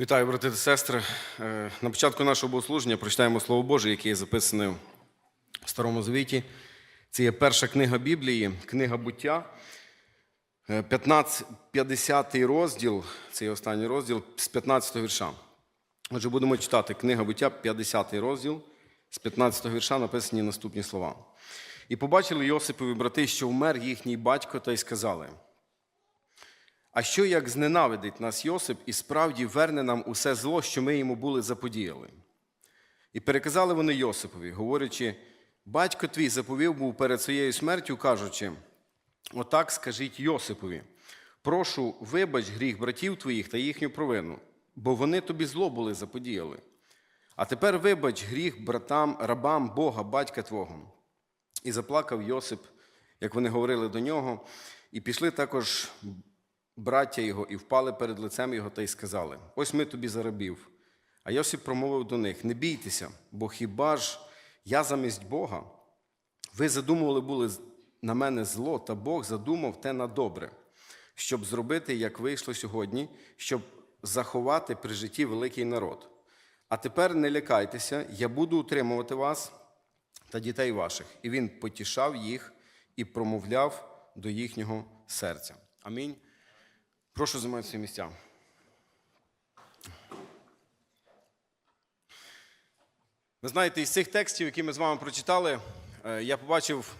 Вітаю, брати та сестри. Е, На початку нашого богослуження прочитаємо Слово Боже, яке є записане в Старому Завіті. Це є перша книга Біблії, книга буття, Е, 15, 50 розділ, це є останній розділ з 15 вірша. Отже, будемо читати книга буття, 50 розділ, з 15 вірша написані наступні слова. І побачили Йосипові брати, що вмер їхній батько, та й сказали. А що як зненавидить нас Йосип і справді верне нам усе зло, що ми йому були заподіяли? І переказали вони Йосипові, говорячи, батько твій заповів був перед своєю смертю, кажучи, отак скажіть Йосипові, прошу, вибач гріх братів твоїх та їхню провину, бо вони тобі зло були заподіяли. А тепер вибач гріх братам, рабам Бога, батька Твого. І заплакав Йосип, як вони говорили до нього, і пішли також браття його і впали перед лицем його та й сказали: Ось ми тобі зарабів. А Йосип промовив до них: Не бійтеся, бо хіба ж я замість Бога? Ви задумували були на мене зло, та Бог задумав те на добре, щоб зробити, як вийшло сьогодні, щоб заховати при житті великий народ. А тепер не лякайтеся, я буду утримувати вас та дітей ваших. І він потішав їх і промовляв до їхнього серця. Амінь. Прошу займати свої місця. Ви знаєте, із цих текстів, які ми з вами прочитали, е, я побачив,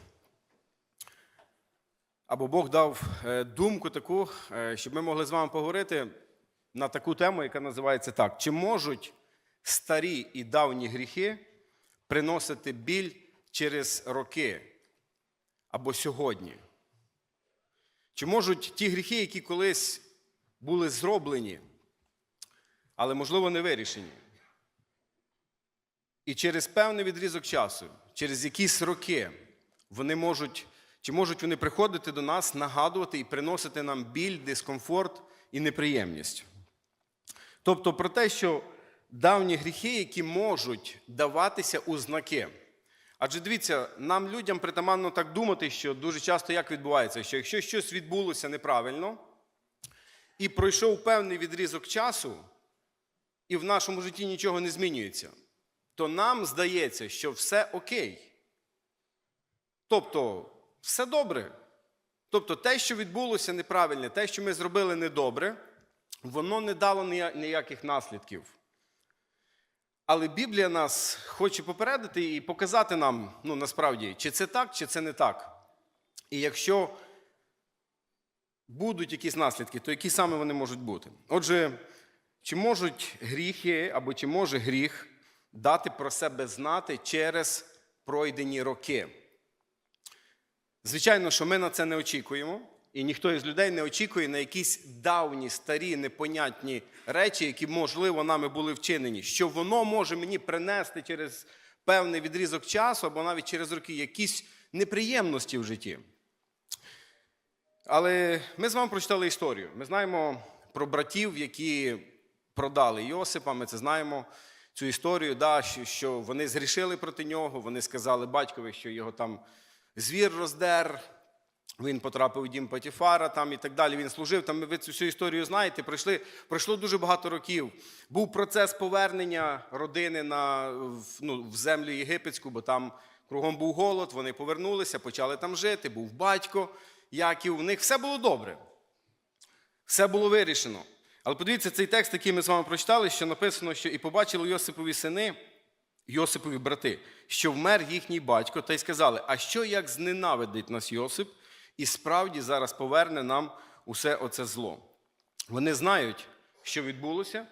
або Бог дав е, думку таку, е, щоб ми могли з вами поговорити на таку тему, яка називається так: чи можуть старі і давні гріхи приносити біль через роки або сьогодні? Чи можуть ті гріхи, які колись були зроблені, але, можливо, не вирішені? І через певний відрізок часу, через якісь роки, вони можуть, чи можуть вони приходити до нас, нагадувати і приносити нам біль, дискомфорт і неприємність. Тобто про те, що давні гріхи, які можуть даватися у знаки. Адже дивіться, нам, людям, притаманно так думати, що дуже часто як відбувається, що якщо щось відбулося неправильно і пройшов певний відрізок часу, і в нашому житті нічого не змінюється, то нам здається, що все окей. Тобто, все добре. Тобто, те, що відбулося неправильне, те, що ми зробили недобре, воно не дало ніяких наслідків. Але Біблія нас хоче попередити і показати нам, ну насправді, чи це так, чи це не так. І якщо будуть якісь наслідки, то які саме вони можуть бути? Отже, чи можуть гріхи або чи може гріх дати про себе знати через пройдені роки? Звичайно, що ми на це не очікуємо, і ніхто із людей не очікує на якісь давні, старі, непонятні речі, які, можливо, нами були вчинені, що воно може мені принести через певний відрізок часу або навіть через роки якісь неприємності в житті. Але ми з вами прочитали історію. Ми знаємо про братів, які продали Йосипа. Ми це знаємо. Цю історію, да, що вони зрішили проти нього, вони сказали батькові, що його там звір роздер, він потрапив у дім Патіфара там і так далі. Він служив. Там ви цю всю історію знаєте. Пройшли, пройшло дуже багато років. Був процес повернення родини на, ну, в землю єгипетську, бо там кругом був голод. Вони повернулися, почали там жити. Був батько Яків. У них все було добре. Все було вирішено. Але подивіться цей текст, який ми з вами прочитали, що написано, що і побачили Йосипові сини, Йосипові брати, що вмер їхній батько, та й сказали: А що як зненавидить нас Йосип, і справді зараз поверне нам усе оце зло? Вони знають, що відбулося,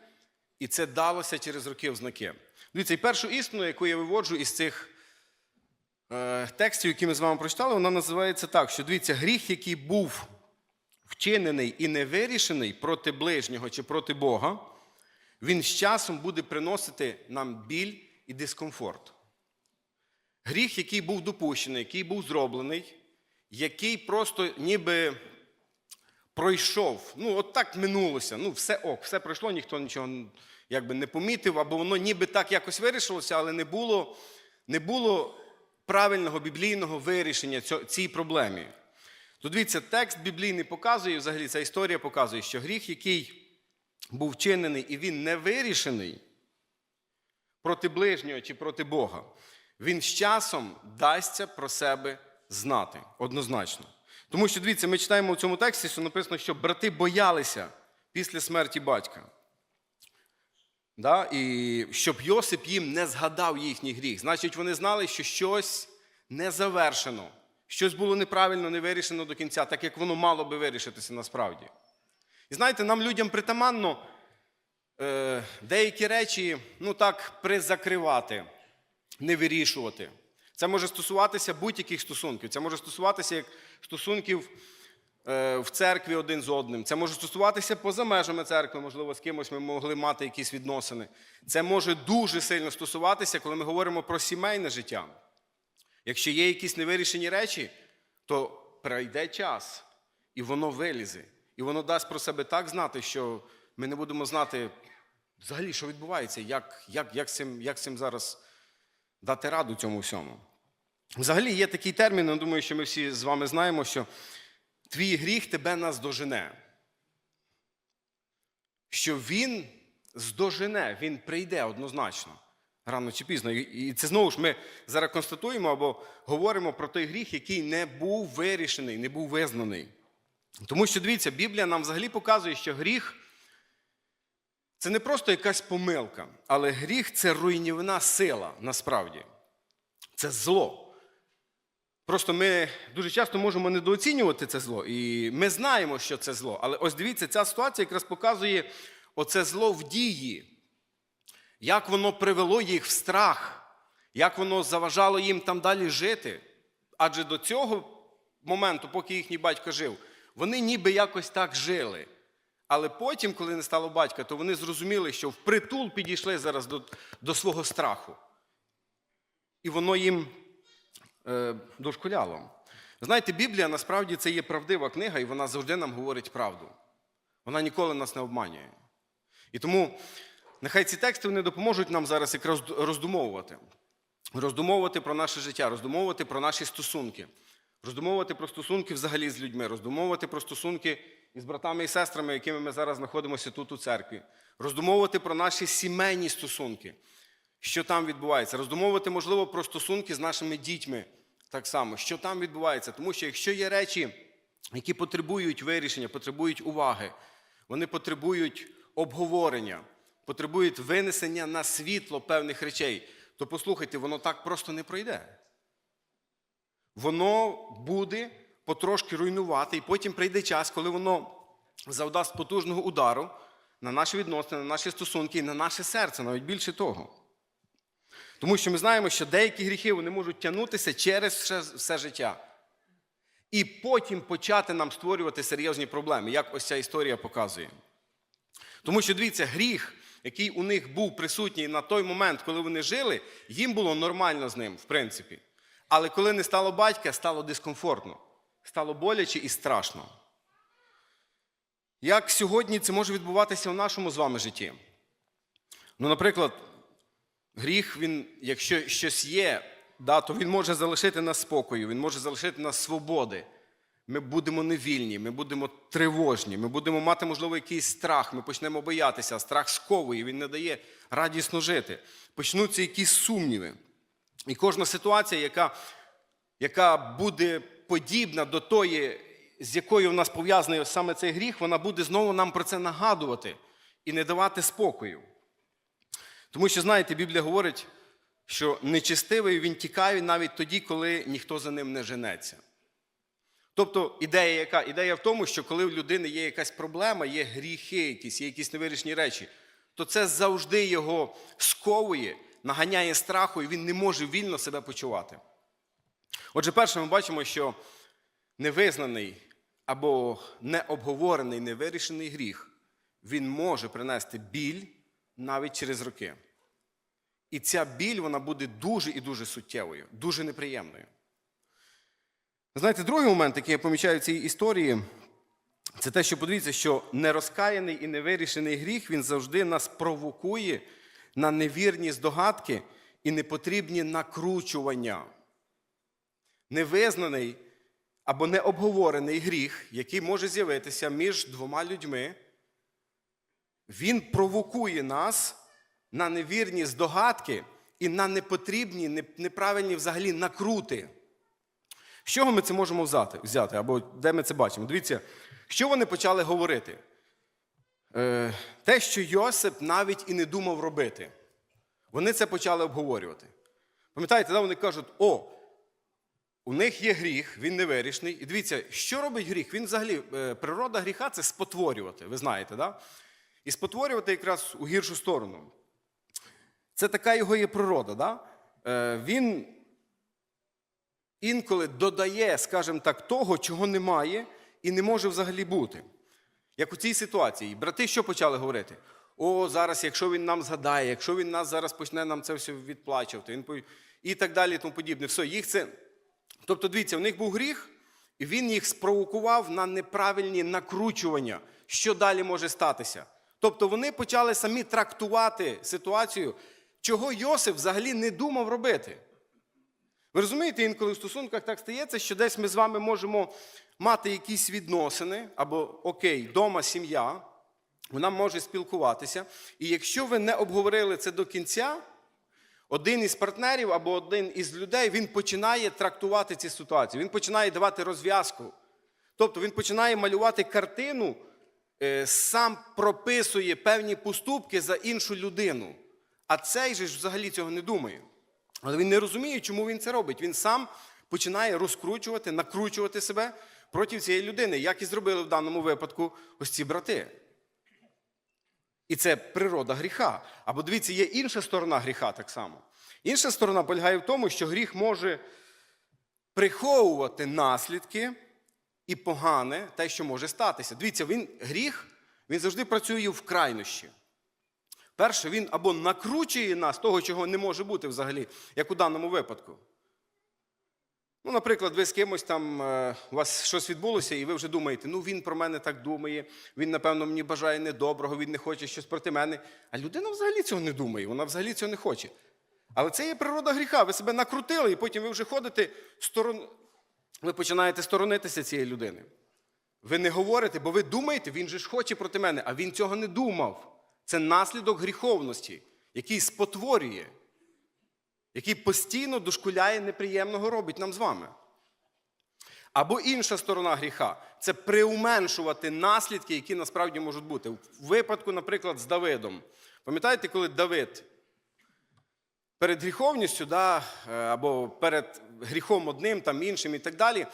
і це далося через роки в знаки. Дивіться, і першу істину, яку я виводжу із цих е, текстів, які ми з вами прочитали, вона називається так: що дивіться, гріх, який був вчинений і не вирішений проти ближнього чи проти Бога, він з часом буде приносити нам біль і дискомфорт. Гріх, який був допущений, який був зроблений, який просто ніби пройшов. Ну, от так минулося. Ну, все ок, все пройшло, ніхто нічого якби, не помітив, або воно ніби так якось вирішилося, але не було, не було правильного біблійного вирішення цій проблемі. То дивіться, текст біблійний показує, взагалі ця історія показує, що гріх, який був вчинений і він не вирішений проти ближнього чи проти Бога, він з часом дасться про себе знати однозначно. Тому що, дивіться, ми читаємо в цьому тексті, що написано, що брати боялися після смерті батька. Да? І щоб Йосип їм не згадав їхній гріх. Значить, вони знали, що щось не завершено, щось було неправильно, не вирішено до кінця, так як воно мало би вирішитися насправді. І знаєте, нам людям притаманно е, деякі речі, ну так, призакривати, не вирішувати. Це може стосуватися будь-яких стосунків. Це може стосуватися як стосунків е, в церкві один з одним. Це може стосуватися поза межами церкви, можливо, з кимось ми могли мати якісь відносини. Це може дуже сильно стосуватися, коли ми говоримо про сімейне життя. Якщо є якісь невирішені речі, то пройде час, і воно вилізе. І воно дасть про себе так знати, що ми не будемо знати взагалі, що відбувається, як, як, як, цим, як цим зараз дати раду цьому всьому. Взагалі є такий термін, я думаю, що ми всі з вами знаємо, що твій гріх тебе наздожене. Що він здожене, він прийде однозначно, рано чи пізно. І- це знову ж ми зараз констатуємо або говоримо про той гріх, який не був вирішений, не був визнаний. Тому що дивіться, Біблія нам взагалі показує, що гріх це не просто якась помилка, але гріх це руйнівна сила насправді. Це зло. Просто ми дуже часто можемо недооцінювати це зло. І ми знаємо, що це зло. Але ось дивіться, ця ситуація якраз показує оце зло в дії, як воно привело їх в страх, як воно заважало їм там далі жити. Адже до цього моменту, поки їхній батько жив, вони ніби якось так жили. Але потім, коли не стало батька, то вони зрозуміли, що впритул підійшли зараз до, до свого страху. І воно їм дошкуляло. Знаєте, Біблія насправді це є правдива книга, і вона завжди нам говорить правду. Вона ніколи нас не обманює. І тому нехай ці тексти вони допоможуть нам зараз якраз роздумовувати. Роздумовувати про наше життя, роздумовувати про наші стосунки, роздумовувати про стосунки взагалі з людьми, роздумовувати про стосунки із братами і сестрами, якими ми зараз знаходимося тут у церкві, роздумовувати про наші сімейні стосунки, що там відбувається, роздумовувати, можливо, про стосунки з нашими дітьми так само, що там відбувається. Тому що якщо є речі, які потребують вирішення, потребують уваги, вони потребують обговорення, потребують винесення на світло певних речей, то послухайте, воно так просто не пройде. Воно буде потрошки руйнувати, і потім прийде час, коли воно завдасть потужного удару на наші відносини, на наші стосунки і на наше серце, навіть більше того. Тому що ми знаємо, що деякі гріхи вони можуть тягнутися через все, все життя. І потім почати нам створювати серйозні проблеми, як ось ця історія показує. Тому що дивіться, гріх, який у них був присутній на той момент, коли вони жили, їм було нормально з ним, в принципі. Але коли не стало батька, стало дискомфортно, стало боляче і страшно. Як сьогодні це може відбуватися в нашому з вами житті? Ну, наприклад, гріх, він, якщо щось є, да, то він може залишити нас спокою, він може залишити нас свободи. Ми будемо невільні, ми будемо тривожні, ми будемо мати, можливо, якийсь страх, ми почнемо боятися, страх сковує, він не дає радісно жити. Почнуться якісь сумніви. І кожна ситуація, яка, яка буде подібна до тої, з якою в нас пов'язаний саме цей гріх, вона буде знову нам про це нагадувати і не давати спокою. Тому що, знаєте, Біблія говорить, що нечистивий він тікає навіть тоді, коли ніхто за ним не женеться. Тобто ідея яка? Ідея в тому, що коли в людини є якась проблема, є гріхи, якісь, є якісь невирішені речі, то це завжди його сковує, наганяє страху, і він не може вільно себе почувати. Отже, перше, ми бачимо, що невизнаний або необговорений, невирішений гріх, він може принести біль навіть через роки. І ця біль вона буде дуже і дуже суттєвою, дуже неприємною. Знаєте, другий момент, який я помічаю в цій історії, це те, що подивіться, що нерозкаяний і невирішений гріх він завжди нас провокує на невірні здогадки і непотрібні накручування. Невизнаний або необговорений гріх, який може з'явитися між двома людьми, він провокує нас на невірні здогадки і на непотрібні, неправильні взагалі накрути. З чого ми це можемо взяти? Або де ми це бачимо? Дивіться, що вони почали говорити? Е, те, що Йосип навіть і не думав робити. Вони це почали обговорювати. Пам'ятаєте, да, вони кажуть: о, у них є гріх, він невирішний. І дивіться, що робить гріх? Він взагалі, е, природа гріха це спотворювати, ви знаєте, да? І спотворювати якраз у гіршу сторону. Це така його є природа. Да? Е, Він інколи додає, скажімо так, того, чого немає і не може взагалі бути. Як у цій ситуації, брати що почали говорити? О, зараз, якщо він нам згадає, якщо він нас зараз почне нам це все відплачувати, він пов- і так далі, і тому подібне. Все, їх це. Тобто, дивіться, у них був гріх, і він їх спровокував на неправильні накручування, що далі може статися. Тобто вони почали самі трактувати ситуацію, чого Йосиф взагалі не думав робити. Ви розумієте, інколи в стосунках так стається, що десь ми з вами можемо мати якісь відносини, або окей, дома сім'я, вона може спілкуватися. І якщо ви не обговорили це до кінця, один із партнерів або один із людей він починає трактувати ці ситуації, він починає давати розв'язку. Тобто він починає малювати картину, сам прописує певні поступки за іншу людину. А цей же ж взагалі цього не думає. Але він не розуміє, чому він це робить. Він сам починає розкручувати, накручувати себе проти цієї людини, як і зробили в даному випадку ось ці брати. І це природа гріха. Або дивіться, є інша сторона гріха так само. Інша сторона полягає в тому, що гріх може приховувати наслідки і погане те, що може статися. Дивіться, він гріх, він завжди працює в крайнощі. Перше, він або накручує нас того, чого не може бути взагалі, як у даному випадку. Ну, наприклад, ви з кимось там, е, у вас щось відбулося, і ви вже думаєте, ну він про мене так думає, він, напевно, мені бажає недоброго, він не хоче щось проти мене. А людина взагалі цього не думає, вона взагалі цього не хоче. Але це є природа гріха. Ви себе накрутили, і потім ви вже ходите сторон... ви починаєте сторонитися цієї людини. Ви не говорите, бо ви думаєте, він же ж хоче проти мене, а він цього не думав. Це наслідок гріховності, який спотворює, який постійно дошкуляє неприємного робить нам з вами. Або інша сторона гріха це приуменшувати наслідки, які насправді можуть бути. У випадку, наприклад, з Давидом. Пам'ятаєте, коли Давид перед гріховністю, да, е, або перед гріхом одним, там іншим і так далі,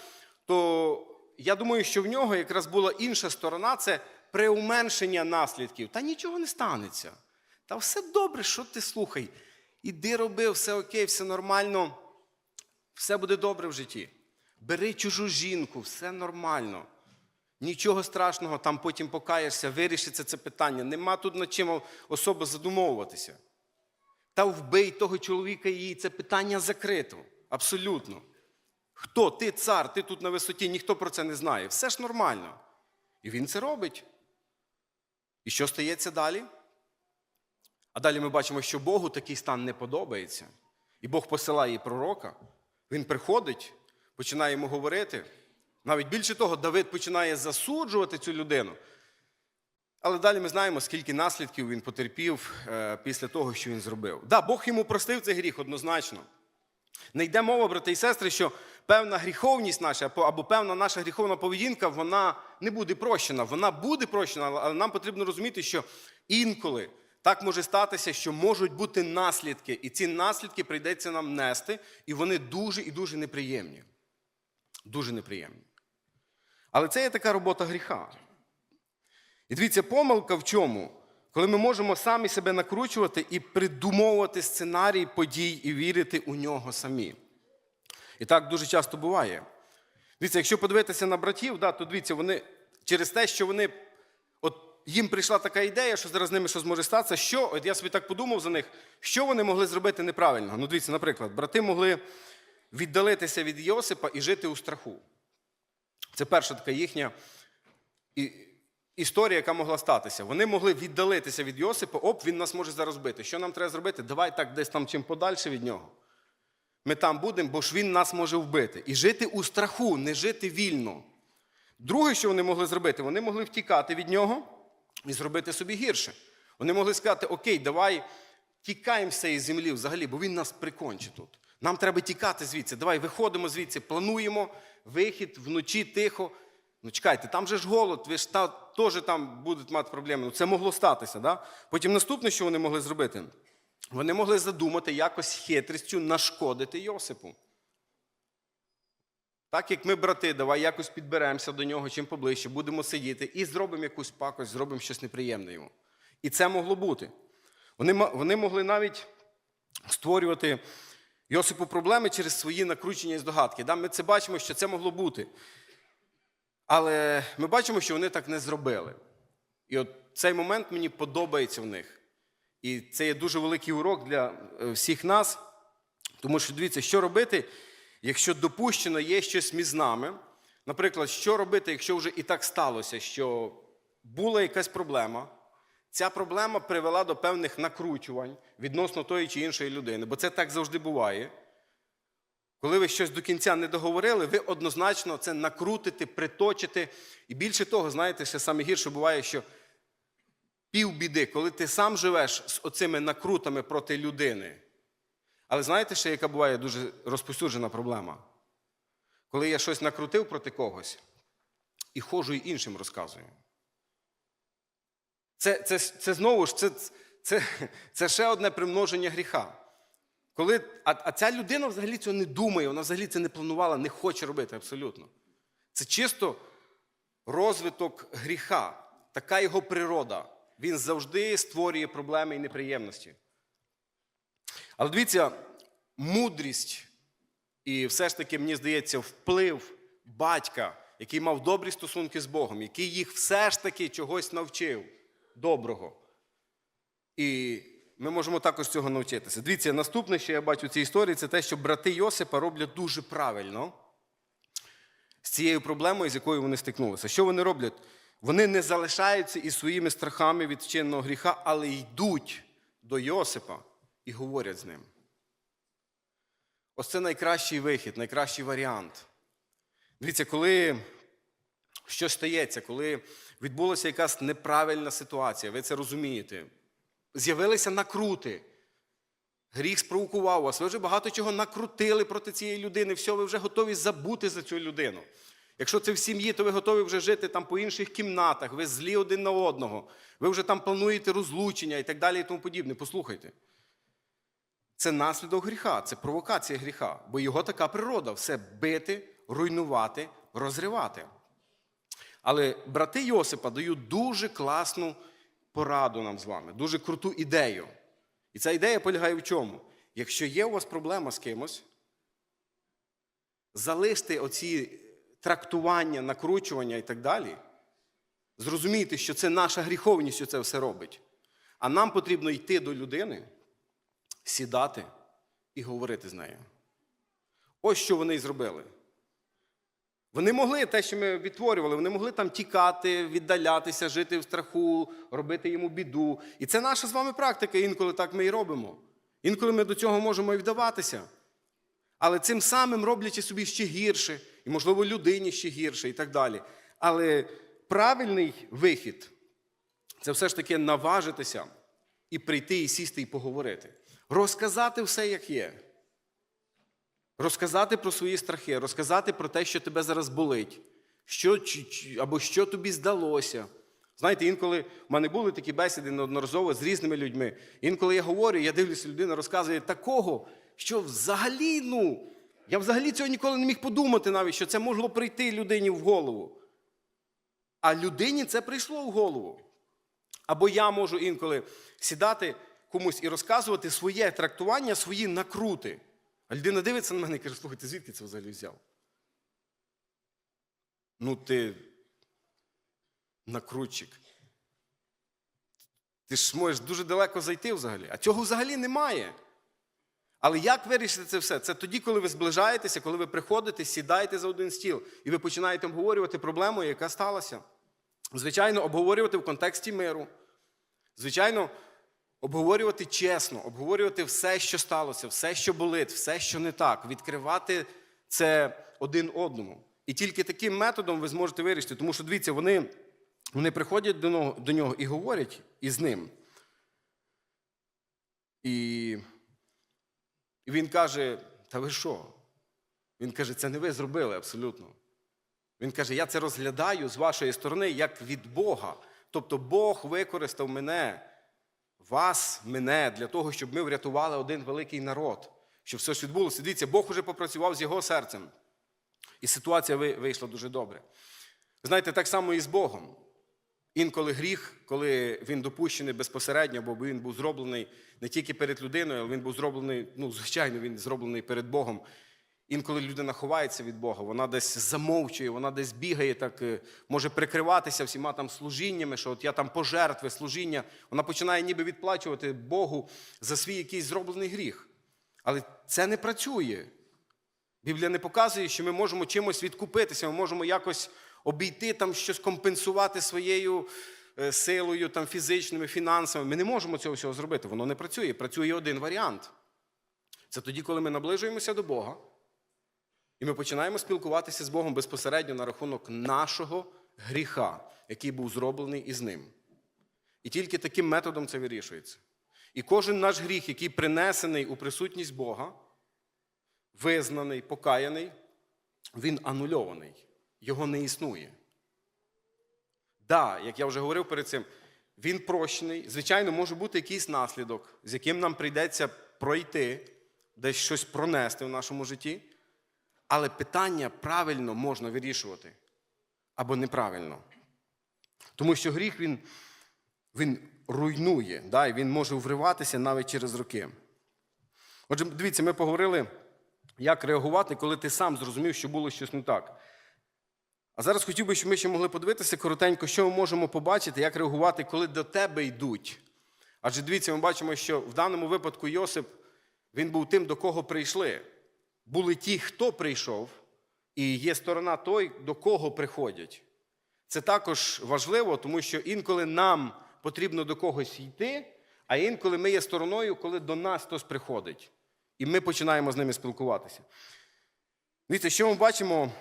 то я думаю, що в нього якраз була інша сторона це приуменшення наслідків. Та нічого не станеться. Та все добре, що ти слухай. Іди роби, все окей, все нормально, все буде добре в житті. Бери чужу жінку, все нормально. Нічого страшного, там потім покаєшся, вирішиться це питання. Нема тут над чим особо задумовуватися. Та вбий того чоловіка їй це питання закрито. Абсолютно. Хто? Ти цар, ти тут на висоті, ніхто про це не знає. Все ж нормально. І він це робить. І що стається далі? А далі ми бачимо, що Богу такий стан не подобається. І Бог посилає пророка. Він приходить, починає йому говорити. Навіть більше того, Давид починає засуджувати цю людину. Але далі ми знаємо, скільки наслідків він потерпів е, після того, що він зробив. Да, Бог йому простив цей гріх однозначно. Не йде мова, брати і сестри, що певна гріховність наша або- або певна наша гріховна поведінка, вона не буде прощена. Вона буде прощена, але нам потрібно розуміти, що інколи так може статися, що можуть бути наслідки, і ці наслідки прийдеться нам нести, і вони дуже і дуже неприємні. Дуже неприємні. Але це є така робота гріха. І дивіться, помилка в чому? Коли ми можемо самі себе накручувати і придумовувати сценарій подій і вірити у нього самі. І так дуже часто буває. Дивіться, якщо подивитися на братів, да, то дивіться, вони через те, що вони, от їм прийшла така ідея, що зараз з ними щось може статися, що, от я собі так подумав за них, що вони могли зробити неправильно. Ну, дивіться, наприклад, брати могли віддалитися від Йосипа і жити у страху. Це перша така їхня історія, яка могла статися. Вони могли віддалитися від Йосипа, оп, він нас може зараз бити. Що нам треба зробити? Давай так десь там чим подальше від нього. Ми там будемо, бо ж він нас може вбити. І жити у страху, не жити вільно. Друге, що вони могли зробити, вони могли втікати від нього, і зробити собі гірше. Вони могли сказати: Окей, давай тікаємо з цієї землі взагалі, бо він нас прикончить тут. Нам треба тікати звідси. Давай виходимо звідси, плануємо вихід вночі тихо. Ну, чекайте, там же ж голод, ви ж та, теж там будуть мати проблеми. Ну, це могло статися. Да? Потім наступне, що вони могли зробити, вони могли задумати якось хитрістю нашкодити Йосипу. Так як ми, брати, давай якось підберемося до нього чим поближче, будемо сидіти і зробимо якусь пакость, зробимо щось неприємне йому. І це могло бути. Вони, вони могли навіть створювати Йосипу проблеми через свої накручення і здогадки. Да? Ми це бачимо, що це могло бути. Але ми бачимо, що вони так не зробили. І от цей момент мені подобається в них. І це є дуже великий урок для е, всіх нас. Тому що дивіться, що робити, якщо допущено є щось між нами. Наприклад, що робити, якщо вже і так сталося, що була якась проблема, ця проблема привела до певних накручувань відносно тої чи іншої людини, бо це так завжди буває. Коли ви щось до кінця не договорили, ви однозначно це накрутите, приточите. І більше того, знаєте, ще саме гірше буває, що півбіди, коли ти сам живеш з оцими накрутами проти людини. Але знаєте, ще яка буває дуже розповсюджена проблема? Коли я щось накрутив проти когось і ходжу і іншим розказую. Це, це, це знову ж це, це, це ще одне примноження гріха. Коли, а, а ця людина взагалі цього не думає, вона взагалі це не планувала, не хоче робити абсолютно. Це чисто розвиток гріха, така його природа. Він завжди створює проблеми і неприємності. Але дивіться, мудрість і все ж таки, мені здається, вплив батька, який мав добрі стосунки з Богом, який їх все ж таки чогось навчив доброго. І ми можемо також цього навчитися. Дивіться, наступне, що я бачу в цій історії, це те, що брати Йосипа роблять дуже правильно з цією проблемою, з якою вони стикнулися. Що вони роблять? Вони не залишаються із своїми страхами від вчиненого гріха, але йдуть до Йосипа і говорять з ним. Ось це найкращий вихід, найкращий варіант. Дивіться, коли щось стається, коли відбулася якась неправильна ситуація, ви це розумієте. З'явилися накрути. Гріх спровокував вас. Ви вже багато чого накрутили проти цієї людини. Все, ви вже готові забути за цю людину. Якщо це в сім'ї, то ви готові вже жити там по інших кімнатах, ви злі один на одного, ви вже там плануєте розлучення і так далі і тому подібне. Послухайте. Це наслідок гріха, це провокація гріха, бо його така природа все бити, руйнувати, розривати. Але брати Йосипа дають дуже класну пораду нам з вами, дуже круту ідею. І ця ідея полягає в чому? Якщо є у вас проблема з кимось, залиште оці трактування, накручування і так далі. Зрозумійте, що це наша гріховність, що це все робить. А нам потрібно йти до людини, сідати і говорити з нею. Ось що вони і зробили. Вони могли те, що ми відтворювали, вони могли там тікати, віддалятися, жити в страху, робити йому біду. І це наша з вами практика, інколи так ми і робимо. Інколи ми до цього можемо і вдаватися. Але цим самим роблячи собі ще гірше, і, можливо, людині ще гірше і так далі. Але правильний вихід це все ж таки наважитися і прийти, і сісти, і поговорити. Розказати все, як є. Розказати про свої страхи, розказати про те, що тебе зараз болить, що, або що тобі здалося. Знаєте, інколи в мене були такі бесіди неодноразово з різними людьми. Інколи я говорю, я дивлюся, людина розказує такого, що взагалі, ну, я взагалі цього ніколи не міг подумати навіть, що це могло прийти людині в голову. А людині це прийшло в голову. Або я можу інколи сідати комусь і розказувати своє трактування, свої накрути. А людина дивиться на мене і каже, слухай, ти звідки це взагалі взяв? Ну, ти накрутчик. Ти ж можеш дуже далеко зайти взагалі. А цього взагалі немає. Але як вирішити це все? Це тоді, коли ви зближаєтеся, коли ви приходите, сідаєте за один стіл, і ви починаєте обговорювати проблему, яка сталася. Звичайно, обговорювати в контексті миру. Звичайно, обговорювати чесно, обговорювати все, що сталося, все, що болить, все, що не так, відкривати це один одному. І тільки таким методом ви зможете вирішити. Тому що, дивіться, вони вони приходять до нього, до нього і говорять із ним. І, він каже: Та ви що? Він каже, це не ви зробили абсолютно. Він каже, я це розглядаю з вашої сторони як від Бога. Тобто Бог використав мене, вас, мене, для того, щоб ми врятували один великий народ, щоб все ж відбулося. Дивіться, Бог уже попрацював з його серцем. І ситуація ви- вийшла дуже добре. Знаєте, так само і з Богом. Інколи гріх, коли він допущений безпосередньо, бо він був зроблений не тільки перед людиною, але він був зроблений, ну, звичайно, він зроблений перед Богом. Інколи людина ховається від Бога, вона десь замовчує, вона десь бігає, так е, може прикриватися всіма там служіннями, що от я там пожертви, служіння. Вона починає ніби відплачувати Богу за свій якийсь зроблений гріх. Але це не працює. Біблія не показує, що ми можемо чимось відкупитися, ми можемо якось обійти там щось компенсувати своєю е, силою, там, фізичними, фінансами. Ми не можемо цього всього зробити. Воно не працює. Працює один варіант. Це тоді, коли ми наближуємося до Бога, і ми починаємо спілкуватися з Богом безпосередньо на рахунок нашого гріха, який був зроблений із ним. І тільки таким методом це вирішується. І кожен наш гріх, який принесений у присутність Бога, визнаний, покаяний, він анульований. Його не існує. Да, як я вже говорив перед цим, він прощений. Звичайно, може бути якийсь наслідок, з яким нам прийдеться пройти, десь щось пронести в нашому житті. Але питання правильно можна вирішувати або неправильно. Тому що гріх він, він руйнує, да, і він може вриватися навіть через роки. Отже, дивіться, ми поговорили, як реагувати, коли ти сам зрозумів, що було щось не так. А зараз хотів би, щоб ми ще могли подивитися коротенько, що ми можемо побачити, як реагувати, коли до тебе йдуть. Адже дивіться, ми бачимо, що в даному випадку Йосип він був тим, до кого прийшли. Були ті, хто прийшов, і є сторона той, до кого приходять. Це також важливо, тому що інколи нам потрібно до когось йти, а інколи ми є стороною, коли до нас хтось приходить. І ми починаємо з ними спілкуватися. Дивіться, що ми бачимо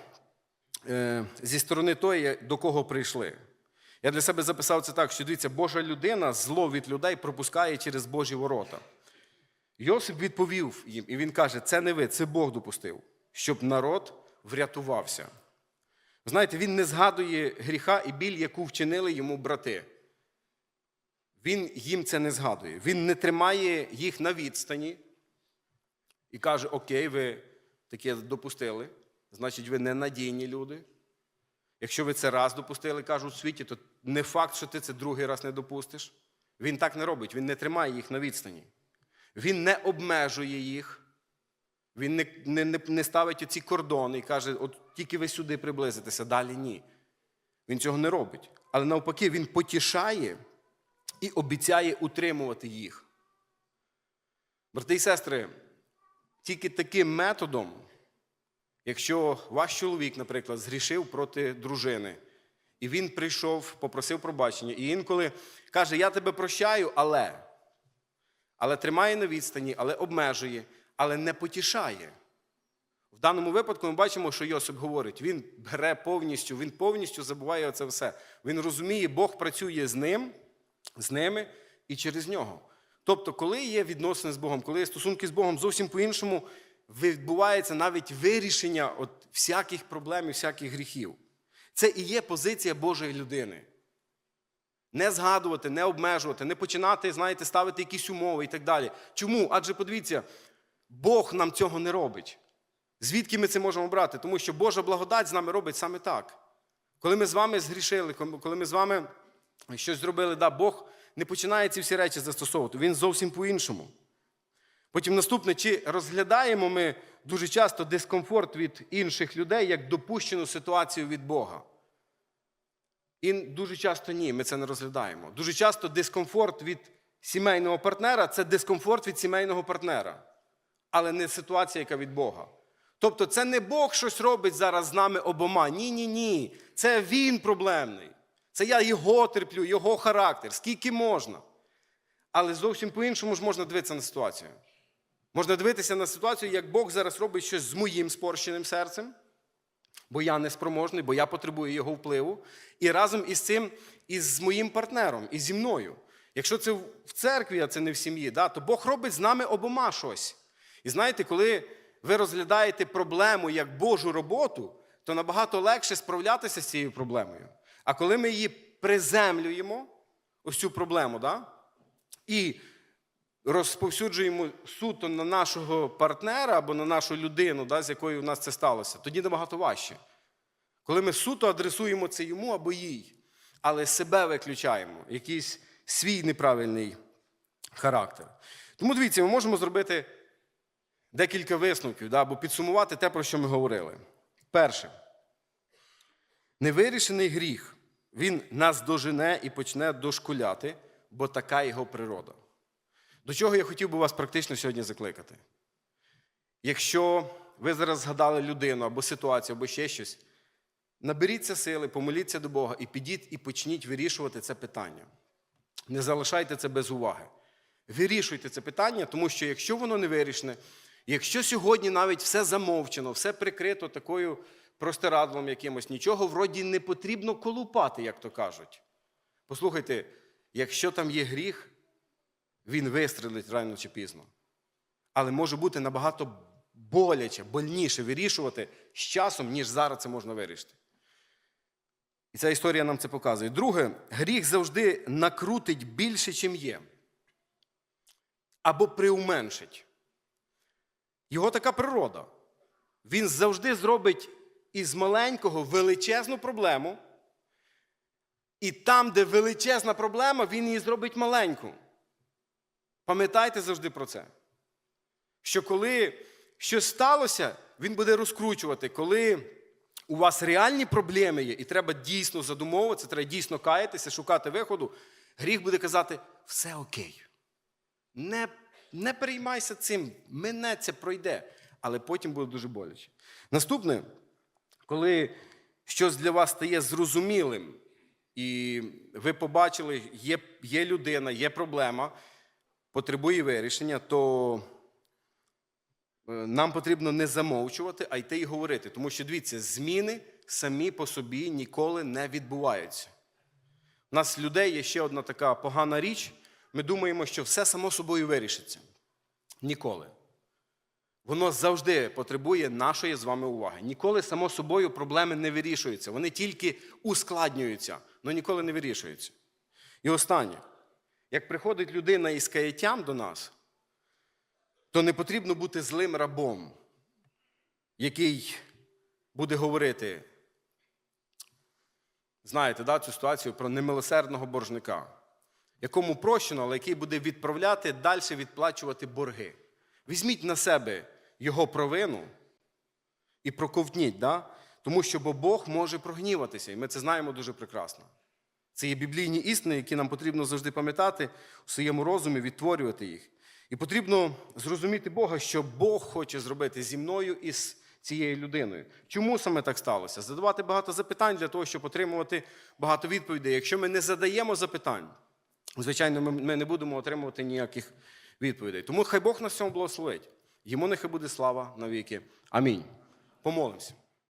е, зі сторони тої, до кого прийшли. Я для себе записав це так, що дивіться, Божа людина зло від людей пропускає через Божі ворота. Йосип відповів їм, і він каже: це не ви, це Бог допустив, щоб народ врятувався. Знаєте, він не згадує гріха і біль, яку вчинили йому брати. Він їм це не згадує. Він не тримає їх на відстані і каже: Окей, ви таке допустили, значить, ви ненадійні люди. Якщо ви це раз допустили, кажуть у світі, то не факт, що ти це другий раз не допустиш. Він так не робить, він не тримає їх на відстані. Він не обмежує їх. Він не, не, не, ставить оці кордони і каже, от тільки ви сюди приблизитеся, далі ні. Він цього не робить. Але навпаки, він потішає і обіцяє утримувати їх. Брати і сестри, тільки таким методом, якщо ваш чоловік, наприклад, згрішив проти дружини, і він прийшов, попросив пробачення, і інколи каже: Я тебе прощаю, але. Але тримає на відстані, але обмежує, але не потішає. В даному випадку ми бачимо, що Йосип говорить, він бере повністю, він повністю забуває це все. Він розуміє, Бог працює з ним, з ними і через нього. Тобто, коли є відносини з Богом, коли є стосунки з Богом, зовсім по-іншому відбувається навіть вирішення от всяких проблем і всяких гріхів. Це і є позиція Божої людини. Не згадувати, не обмежувати, не починати, знаєте, ставити якісь умови і так далі. Чому? Адже подивіться, Бог нам цього не робить. Звідки ми це можемо брати? Тому що Божа благодать з нами робить саме так. Коли ми з вами згрішили, коли ми з вами щось зробили, да, Бог не починає ці всі речі застосовувати. Він зовсім по-іншому. Потім наступне, чи розглядаємо ми дуже часто дискомфорт від інших людей як допущену ситуацію від Бога? І дуже часто ні, ми це не розглядаємо. Дуже часто дискомфорт від сімейного партнера це дискомфорт від сімейного партнера, але не ситуація, яка від Бога. Тобто, це не Бог щось робить зараз з нами обома. Ні, ні, ні. Це він проблемний. Це я його терплю, його характер, скільки можна. Але зовсім по-іншому ж можна дивитися на ситуацію. Можна дивитися на ситуацію, як Бог зараз робить щось з моїм спорщеним серцем. Бо я неспроможний, бо я потребую його впливу. І разом із цим, із моїм партнером, і зі мною. Якщо це в церкві, а це не в сім'ї, да, то Бог робить з нами обома щось. І знаєте, коли ви розглядаєте проблему як Божу роботу, то набагато легше справлятися з цією проблемою. А коли ми її приземлюємо, ось цю проблему, да, і розповсюджуємо суто на нашого партнера або на нашу людину, да, з якою в нас це сталося, тоді набагато важче. Коли ми суто адресуємо це йому або їй, але себе виключаємо, якийсь свій неправильний характер. Тому дивіться, ми можемо зробити декілька висновків, да, або підсумувати те, про що ми говорили. Перше, невирішений гріх, він нас дожене і почне дошкуляти, бо така його природа. До чого я хотів би вас практично сьогодні закликати? Якщо ви зараз згадали людину або ситуацію, або ще щось, наберіться сили, помоліться до Бога і підіть і почніть вирішувати це питання. Не залишайте це без уваги. Вирішуйте це питання, тому що якщо воно не вирішене, якщо сьогодні навіть все замовчено, все прикрито такою простирадлом якимось, нічого вроді не потрібно колупати, як то кажуть. Послухайте, якщо там є гріх, він вистрелить рано чи пізно. Але може бути набагато боляче, больніше вирішувати з часом, ніж зараз це можна вирішити. І ця історія нам це показує. Друге, гріх завжди накрутить більше, чим є. Або приуменшить. Його така природа. Він завжди зробить із маленького величезну проблему. І там, де величезна проблема, він її зробить маленьку. Пам'ятайте завжди про це. Що коли щось сталося, він буде розкручувати. Коли у вас реальні проблеми є, і треба дійсно задумовуватися, треба дійсно каятися, шукати виходу, гріх буде казати, все окей. Не, не переймайся цим, мене це пройде. Але потім буде дуже боляче. Наступне, коли щось для вас стає зрозумілим, і ви побачили, є, є людина, є проблема, потребує вирішення, то е, нам потрібно не замовчувати, а йти і говорити. Тому що, дивіться, зміни самі по собі ніколи не відбуваються. У нас людей є ще одна така погана річ. Ми думаємо, що все само собою вирішиться. Ніколи. Воно завжди потребує нашої з вами уваги. Ніколи само собою проблеми не вирішуються. Вони тільки ускладнюються, але ніколи не вирішуються. І останнє. Як приходить людина із каяттям до нас, то не потрібно бути злим рабом, який буде говорити, знаєте, да, цю ситуацію про немилосердного боржника, якому прощено, але який буде відправляти далі відплачувати борги. Візьміть на себе його провину і проковтніть, да? тому що бо Бог може прогніватися, і ми це знаємо дуже прекрасно. Це є біблійні істини, які нам потрібно завжди пам'ятати у своєму розумі, відтворювати їх. І потрібно зрозуміти Бога, що Бог хоче зробити зі мною і з цією людиною. Чому саме так сталося? Задавати багато запитань для того, щоб отримувати багато відповідей. Якщо ми не задаємо запитань, звичайно, ми- не будемо отримувати ніяких відповідей. Тому хай Бог нас цьому благословить. Йому нехай буде слава навіки. Амінь. Помолимося.